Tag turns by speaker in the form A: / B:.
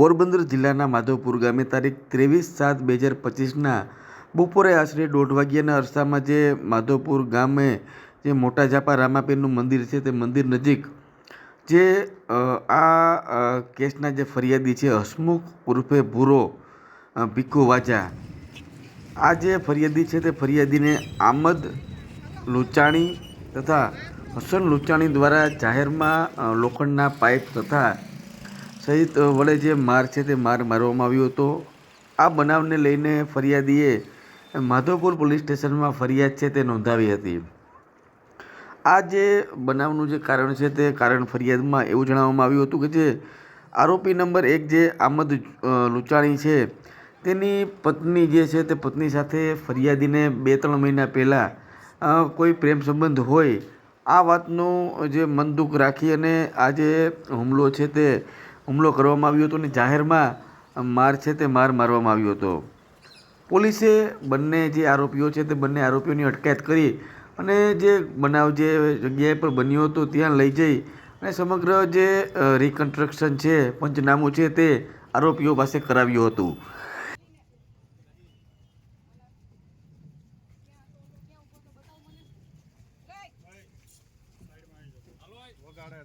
A: પોરબંદર જિલ્લાના માધવપુર ગામે તારીખ ત્રેવીસ સાત બે હજાર પચીસના બપોરે આશરે દોઢ વાગ્યાના અરસામાં જે માધવપુર ગામે જે મોટા જાપા રામાપીરનું મંદિર છે તે મંદિર નજીક જે આ કેસના જે ફરિયાદી છે હસમુખ ઉર્ફે ભૂરો ભીખુ વાજા. આ જે ફરિયાદી છે તે ફરિયાદીને આમદ લુચાણી તથા હસન લુચાણી દ્વારા જાહેરમાં લોખંડના પાઇપ તથા સહિત વડે જે માર છે તે માર મારવામાં આવ્યો હતો. આ બનાવને લઈને ફરિયાદીએ માધવપુર પોલીસ સ્ટેશનમાં ફરિયાદ છે તે નોંધાવી હતી. આ જે બનાવનું જે કારણ છે તે કારણ ફરિયાદમાં એવું જણાવવામાં આવ્યું હતું કે જે આરોપી નંબર એક જે આમદ લુચાણી છે, તેની પત્ની જે છે તે પત્ની સાથે ફરિયાદીને બે ત્રણ મહિના પહેલાં કોઈ પ્રેમ સંબંધ હોય, આ વાતનું જે મન દુઃખ રાખી અને આ જે હુમલો છે તે હુમલો કરવામાં આવ્યો હતો અને જાહેરમાં માર છે તે માર મારવામાં આવ્યો હતો. પોલીસે બંને જે આરોપીઓ છે તે બંને આરોપીઓની અટકાયત કરી અને જે બનાવ જે જગ્યાએ પર બન્યો હતો ત્યાં લઈ જઈ અને સમગ્ર જે રિકન્સ્ટ્રક્શન છે, પંચનામું છે તે આરોપીઓ પાસે કરાવ્યું હતું. વગાડે